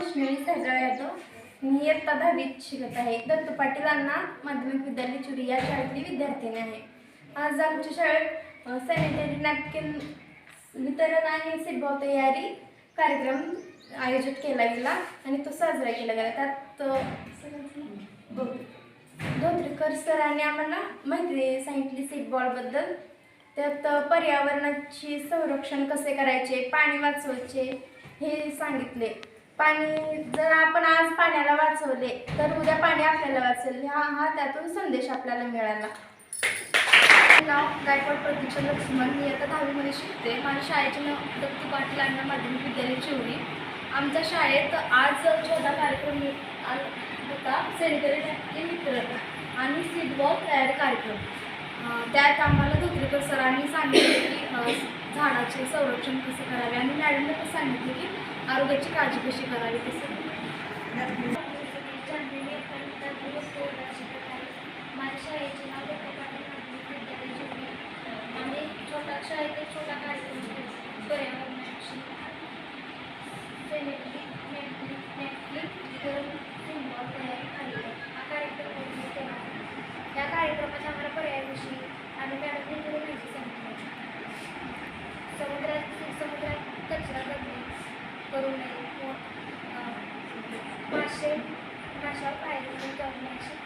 वैष्णवी साजरा यादव मी इयत्ता दहावीत शिकत आहे. दत्तू पाटील अण्णा माध्यमिक विद्यालय चुरी या शाळेतली विद्यार्थिनी आहे. आज आमच्या शाळेत सॅनिटरी नॅपकिन वितरण आणि सीटभाव तयारी कार्यक्रम आयोजित केला गेला आणि तो साजरा केला गेला. त्यात धोत्रेकर सरांनी आम्हाला माहिती सांगितली सीटबॉलबद्दल त्यात पर्यावरणाची संरक्षण कसे करायचे पाणी वाचवायचे हे सांगितले. पाणी जर आपण आज पाण्याला वाचवले तर उद्या पाणी आपल्याला वाचेल. हा हा त्यातून संदेश आपल्याला मिळाला. नाव गायकवाड प्रतीक्षा लक्ष्मण. मी आता दहावीमध्ये शिकते. माझ्या शाळेचे नाव दत्तू पाटील अण्णा माध्यमिक विद्यालय चिवडी आमच्या शाळेत आज छोटा कार्यक्रम होता सेनेटरी नॅपकिन वितरण आणि सीटबॉल तयार कार्यक्रम. त्यात आम्हाला धोत्रेकर सरांनी सांगितले की झाडाचे संरक्षण कसे करावे? आणि मॅडमने पण सांगितले की आरोग्याची काळजी कशी करावी तसं माझ्या शाळेचे नाव डॉक्टर विद्यालय आणि छोटा शाळेत छोटा 马靴，马小板鞋的马靴。